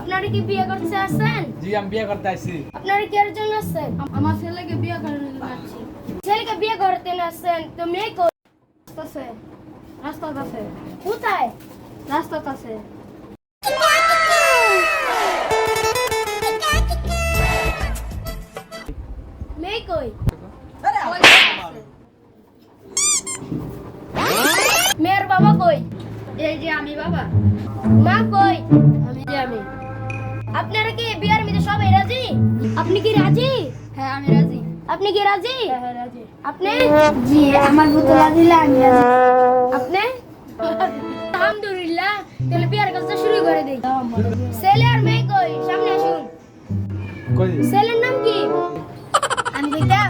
আপনারা কি বিয়ে করতে আসছেন জি আমি বিয়ে করতে আসছি আপনারা কি এর জন্য আসছেন আমার ছেলেকে বিয়ে করে নিতে যাচ্ছি ছেলেকে বিয়ে করতে আসছেন তো মেয়ে কই আছে রাস্তা আছে কোথায় রাস্তা আছে মেয়ে কই মেয়ের বাবা কই? এই যে আমি বাবা। মা কই? আমি যে আমি। আপনারা কি বিয়ার মধ্যে সবাই রাজি? আপনি কি রাজি? হ্যাঁ আমি রাজি। আপনি কি রাজি? হ্যাঁ রাজি। আপনি? জি আমার পুতলা দিলে আমি রাজি। আপনি? আলহামদুলিল্লাহ তাহলে বিয়ার কাজটা শুরু করে দেই। ছেলে আর মেয়ে কই? সামনে আসুন। ছেলের নাম কি? আমি কইতাম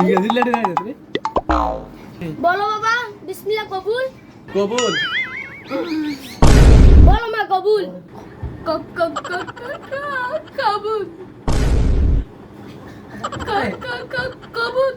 ইংরেজি লেটে বলো বাবা বিসমিল্লাহ কবুল? কবুল। বলো মা কবুল। কক কক কক কাবুল। কাবুল।